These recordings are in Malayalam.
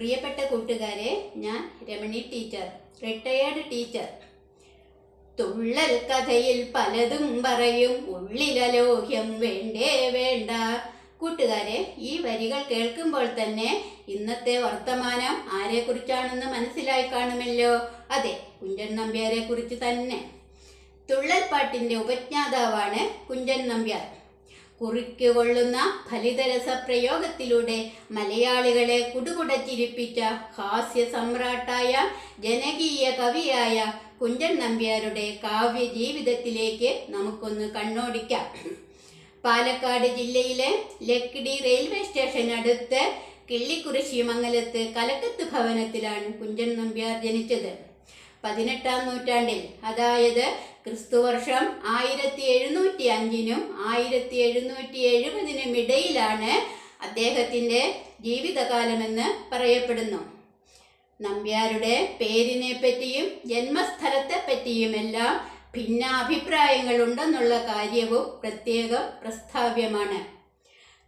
പ്രിയപ്പെട്ട കൂട്ടുകാരെ ഞാൻ Ramani teacher retired teacher. Thullal കഥയിൽ പലതും പറയും ഉള്ളിലലോഹ്യം വേണ്ടേ വേണ്ട. കൂട്ടുകാരെ ഈ വരികൾ കേൾക്കുമ്പോൾ തന്നെ ഇന്നത്തെ വർത്തമാനം ആരെക്കുറിച്ചാണെന്ന് മനസ്സിലായി കാണുമല്ലോ? അതെ കുഞ്ചൻ നമ്പ്യാരെ കുറിച്ച് തന്നെ. തുള്ളൽ പാട്ടിന്റെ ഉപജ്ഞാതാവാണ് കുഞ്ചൻ നമ്പ്യാർ. കുറിക്ക് കൊള്ളുന്ന ഫലിതരസ പ്രയോഗത്തിലൂടെ മലയാളികളെ കുടുകുടച്ചിരിപ്പിച്ച ഹാസ്യ സമ്രാട്ടായ ജനകീയ കവിയായ കുഞ്ചൻ നമ്പ്യാരുടെ കാവ്യ ജീവിതത്തിലേക്ക് നമുക്കൊന്ന് കണ്ണോടിക്കാം. പാലക്കാട് ജില്ലയിലെ ലക്കിടി റെയിൽവേ സ്റ്റേഷൻ അടുത്ത് കിള്ളിക്കുറിശി മംഗലത്ത് കലക്കത്ത് ഭവനത്തിലാണ് കുഞ്ചൻ നമ്പ്യാർ ജനിച്ചത്. പതിനെട്ടാം നൂറ്റാണ്ടിൽ അതായത് ക്രിസ്തുവർഷം ആയിരത്തി അഞ്ചിനും ആയിരത്തി എഴുന്നൂറ്റി എഴുപതിനും ഇടയിലാണ് അദ്ദേഹത്തിന്റെ ജീവിതകാലമെന്ന് പറയപ്പെടുന്നു. നമ്പ്യാരുടെ പേരിനെ പറ്റിയും ജന്മസ്ഥലത്തെ പറ്റിയുമെല്ലാം ഭിന്നാഭിപ്രായങ്ങളുണ്ടെന്നുള്ള കാര്യവും പ്രത്യേകം പ്രസ്താവ്യമാണ്.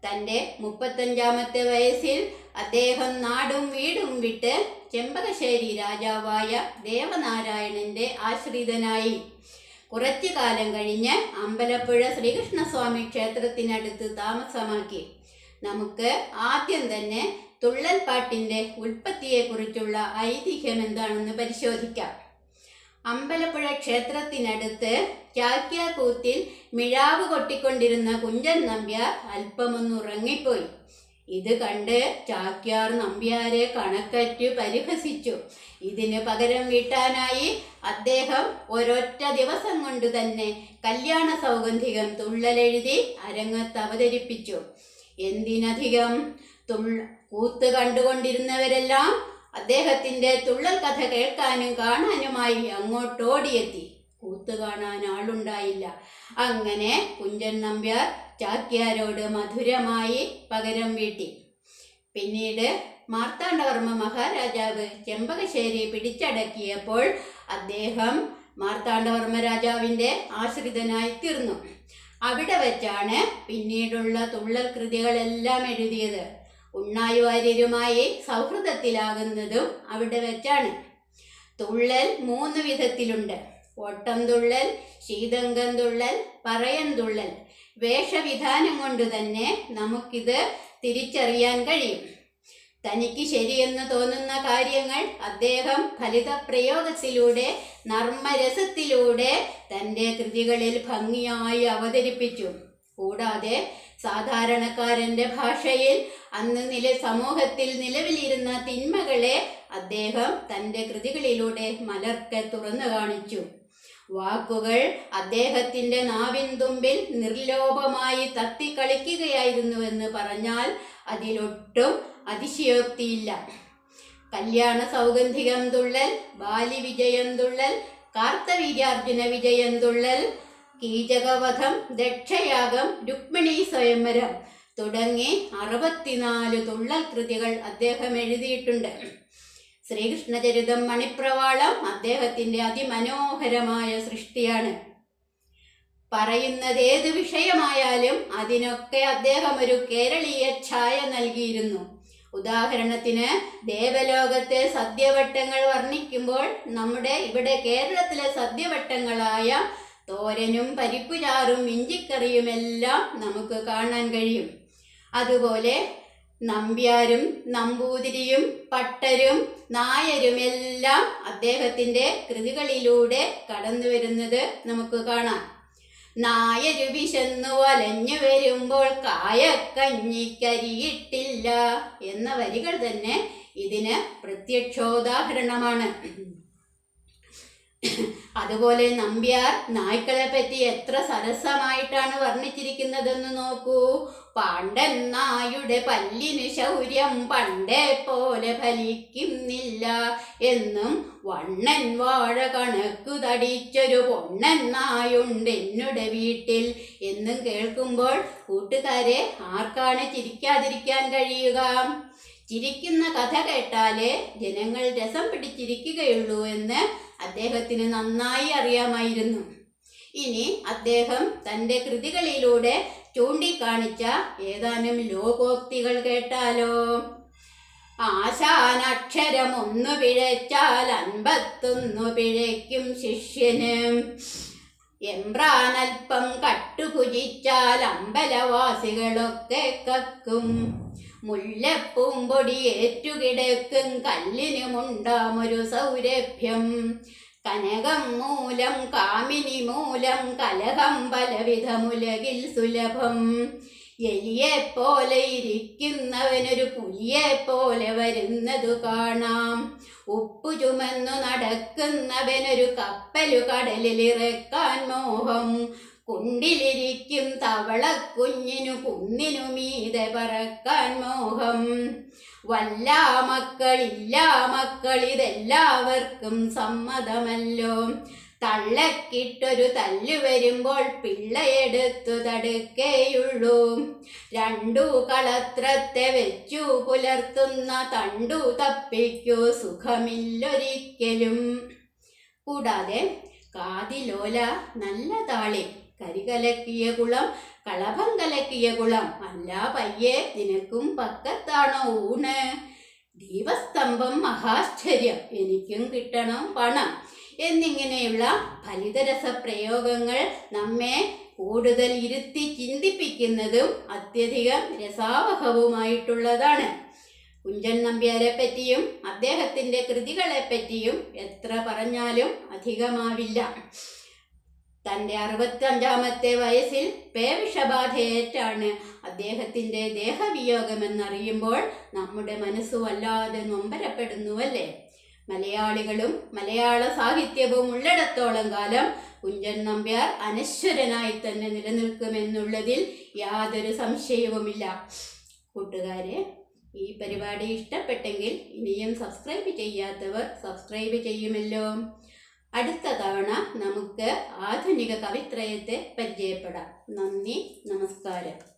തന്റെ മുപ്പത്തഞ്ചാമത്തെ വയസ്സിൽ അദ്ദേഹം നാടും വീടും വിട്ട് ചെമ്പകശ്ശേരി രാജാവായ ദേവനാരായണന്റെ ആശ്രിതനായി. കുറച്ചു കാലം കഴിഞ്ഞ് അമ്പലപ്പുഴ ശ്രീകൃഷ്ണസ്വാമി ക്ഷേത്രത്തിനടുത്ത് താമസമാക്കി. നമുക്ക് ആദ്യം തന്നെ തുള്ളൽ പാട്ടിന്റെ ഉൽപ്പത്തിയെക്കുറിച്ചുള്ള ഐതിഹ്യം എന്താണെന്ന് പരിശോധിക്കാം. അമ്പലപ്പുഴ ക്ഷേത്രത്തിനടുത്ത് ചാക്യാകൂത്തിൽ മിഴാവ് കൊട്ടിക്കൊണ്ടിരുന്ന കുഞ്ചൻ നമ്പ്യാർ അല്പമൊന്ന് ഉറങ്ങിപ്പോയി ഇത് കണ്ട് ചാക്യാർ നമ്പ്യാരെ കണക്കറ്റ് പരിഹസിച്ചു. ഇതിന് പകരം വീട്ടാനായി അദ്ദേഹം ഒരൊറ്റ ദിവസം കൊണ്ട് തന്നെ കല്യാണ സൗഗന്ധികം തുള്ളലെഴുതി അരങ്ങത്ത് അവതരിപ്പിച്ചു. എന്തിനധികം തുള്ള കൂത്ത് കണ്ടുകൊണ്ടിരുന്നവരെല്ലാം അദ്ദേഹത്തിന്റെ തുള്ളൽ കഥ കേൾക്കാനും കാണാനുമായി അങ്ങോട്ടോടിയെത്തി. കൂത്ത് കാണാൻ ആളുണ്ടായില്ല. അങ്ങനെ കുഞ്ചൻ നമ്പ്യാർ ചാക്യാരോട് മധുരമായി പകരം വീട്ടി. പിന്നീട് മാർത്താണ്ഡവർമ്മ മഹാരാജാവ് ചെമ്പകശ്ശേരി പിടിച്ചടക്കിയപ്പോൾ അദ്ദേഹം മാർത്താണ്ഡവർമ്മ രാജാവിന്റെ ആശ്രിതനായി തീർന്നു. അവിടെ വച്ചാണ് പിന്നീടുള്ള തുള്ളൽ കൃതികളെല്ലാം എഴുതിയത്. ഉണ്ണായുവാര്യരുമായി സൗഹൃദത്തിലാകുന്നതും അവിടെ വെച്ചാണ്. തുള്ളൽ മൂന്ന് വിധത്തിലുണ്ട്. ഓട്ടം തുള്ളൽ ശീതങ്കം തുള്ളൽ പറയൻ തുള്ളൽ. വേഷവിധാനം കൊണ്ട് തന്നെ നമുക്കിത് തിരിച്ചറിയാൻ കഴിയും. തനിക്ക് ശരിയെന്ന് തോന്നുന്ന കാര്യങ്ങൾ അദ്ദേഹം ഫലിത പ്രയോഗത്തിലൂടെ നർമ്മരസത്തിലൂടെ തന്റെ കൃതികളിൽ ഭംഗിയായി അവതരിപ്പിച്ചു. കൂടാതെ സാധാരണക്കാരന്റെ ഭാഷയിൽ അന്ന് നില സമൂഹത്തിൽ നിലവിലിരുന്ന തിന്മകളെ അദ്ദേഹം തന്റെ കൃതികളിലൂടെ മലർക്കെ തുറന്നു കാണിച്ചു. വാക്കുകൾ അദ്ദേഹത്തിന്റെ നാവിൻ തുമ്പിൽ നിർലോഭമായി തത്തിക്കളിക്കുകയായിരുന്നുവെന്ന് പറഞ്ഞാൽ അതിലൊട്ടും അതിശയോക്തിയില്ല. കല്യാണ സൗഗന്ധികം തുള്ളൽ ബാലി വിജയം തുള്ളൽ കാർത്തവീര്യാർജുന വിജയം തുള്ളൽ കീചകവധം ദക്ഷയാഗം രുക്മിണി സ്വയംവരം തുടങ്ങി അറുപത്തിനാല് തുള്ളൽ കൃതികൾ അദ്ദേഹം എഴുതിയിട്ടുണ്ട്. ശ്രീകൃഷ്ണചരിതം മണിപ്രവാളം അദ്ദേഹത്തിന്റെ അതിമനോഹരമായ സൃഷ്ടിയാണ്. പറയുന്നത് ഏത് വിഷയമായാലും അതിനൊക്കെ അദ്ദേഹം ഒരു കേരളീയ ഛായ നൽകിയിരുന്നു. ഉദാഹരണത്തിന് ദേവലോകത്തെ സദ്യവട്ടങ്ങൾ വർണിക്കുമ്പോൾ നമ്മുടെ ഇവിടെ കേരളത്തിലെ സദ്യവട്ടങ്ങളായ തോരനും പരിപ്പുചാറും ഇഞ്ചിക്കറിയുമെല്ലാം നമുക്ക് കാണാൻ കഴിയും. അതുപോലെ നമ്പ്യാരും നമ്പൂതിരിയും പട്ടരും നായരുമെല്ലാം അദ്ദേഹത്തിന്റെ കൃതികളിലൂടെ കടന്നു വരുന്നത് നമുക്ക് കാണാം. നായരു വിശന്നു വലഞ്ഞു വരുമ്പോൾ കായക്കഞ്ഞിക്കരിയിട്ടില്ല എന്ന വരികൾ തന്നെ ഇതിന് പ്രത്യക്ഷോദാഹരണമാണ്. അതുപോലെ നമ്പ്യാർ നായ്ക്കളെ പറ്റി എത്ര സരസമായിട്ടാണ് വർണിച്ചിരിക്കുന്നതെന്ന് നോക്കൂ. പാണ്ഡൻ നായുടെ പല്ലിന് ശൗര്യം പണ്ടേ പോലെ ഫലിക്കുന്നില്ല. എന്നും വണ്ണൻ വാഴ കണക്കു തടിച്ചൊരു പൊണ്ണൻ നായുണ്ട് എന്നുടെ വീട്ടിൽ. എന്നും കേൾക്കുമ്പോൾ കൂട്ടുകാരെ ആർക്കാണ് ചിരിക്കാതിരിക്കാൻ കഴിയുക? ചിരിക്കുന്ന കഥ കേട്ടാലേ ജനങ്ങൾ രസം പിടിച്ചിരിക്കുകയുള്ളൂ എന്ന് അദ്ദേഹത്തിന് നന്നായി അറിയാമായിരുന്നു. ഇനി അദ്ദേഹം തന്റെ കൃതികളിലൂടെ ചൂണ്ടിക്കാണിച്ച ഏതാനും ലോകോക്തികൾ കേട്ടാലോ? ആശാനക്ഷരമൊന്നു പിഴച്ചാൽ അൻപത്തൊന്നു പിഴയ്ക്കും ശിഷ്യന്. എംബ്രാനൽപ്പം കട്ടുകുജിച്ചാൽ അമ്പലവാസികളൊക്കെ കക്കും. മുല്ലപ്പൂമ്പൊടി ഏറ്റുകിടക്കും കല്ലിനുമുണ്ടാമൊരു സൗരഭ്യം. കനകം മൂലം കാമിനി മൂലം കലഹം പലവിധമുലകിൽ സുലഭം. എലിയെ പോലെ ഇരിക്കുന്നവനൊരു പുലിയെ പോലെ വരുന്നതു കാണാം. ഉപ്പു ചുമന്നു നടക്കുന്നവനൊരു കപ്പലു കടലിലിറക്കാൻ മോഹം. കുണ്ടിലിരിക്കും തവളക്കുഞ്ഞിനു കുന്നിനു മീതെ പറക്കാൻ മോഹം. വല്ല മക്കളില്ല ഇതെല്ലാവർക്കും സമ്മതമല്ലോ. തള്ളക്കിട്ടൊരു തല്ലു വരുമ്പോൾ പിള്ളയെടുത്തു തടുക്കേയുള്ളൂ. രണ്ടു കളത്രത്തെ വെച്ചു പുലർത്തുന്ന തണ്ടു തപ്പിക്കൂ സുഖമില്ലൊരിക്കലും. കൂടാതെ കാതിലോല നല്ല താളി കരികലക്കിയ കുളം കളഭം കലക്കിയ കുളം. അല്ല പയ്യെ നിനക്കും പക്കത്താണോ ഊണ്? ദീപസ്തംഭം മഹാശ്ചര്യം. എനിക്കും കിട്ടണം പണം. എന്നിങ്ങനെയുള്ള ഫലിതരസ പ്രയോഗങ്ങൾ നമ്മെ കൂടുതൽ ഇരുത്തി ചിന്തിപ്പിക്കുന്നതും അത്യധികം രസാവഹവുമായിട്ടുള്ളതാണ്. കുഞ്ചൻ നമ്പ്യാരെ പറ്റിയും അദ്ദേഹത്തിന്റെ കൃതികളെ പറ്റിയും എത്ര പറഞ്ഞാലും അധികമാവില്ല. തന്റെ അറുപത്തഞ്ചാമത്തെ വയസ്സിൽ പേവിഷബാധയേറ്റാണ്. അദ്ദേഹത്തിന്റെ ദേഹവിയോഗമെന്നറിയുമ്പോൾ നമ്മുടെ മനസ്സ് വല്ലാതെ നൊമ്പരപ്പെടുന്നുവല്ലേ? മലയാളികളും മലയാള സാഹിത്യവും ഉള്ളിടത്തോളം കാലം കുഞ്ചൻ നമ്പ്യാർ അനശ്വരനായി തന്നെ നിലനിൽക്കുമെന്നുള്ളതിൽ യാതൊരു സംശയവുമില്ല. കൂട്ടുകാരെ ഈ പരിപാടി ഇഷ്ടപ്പെട്ടെങ്കിൽ ഇനിയും സബ്സ്ക്രൈബ് ചെയ്യാത്തവർ സബ്സ്ക്രൈബ് ചെയ്യുമല്ലോ. അടുത്ത തവണ നമുക്ക് ആധുനിക കവിത്രയത്തെ പരിചയപ്പെടാം. നന്ദി നമസ്കാരം.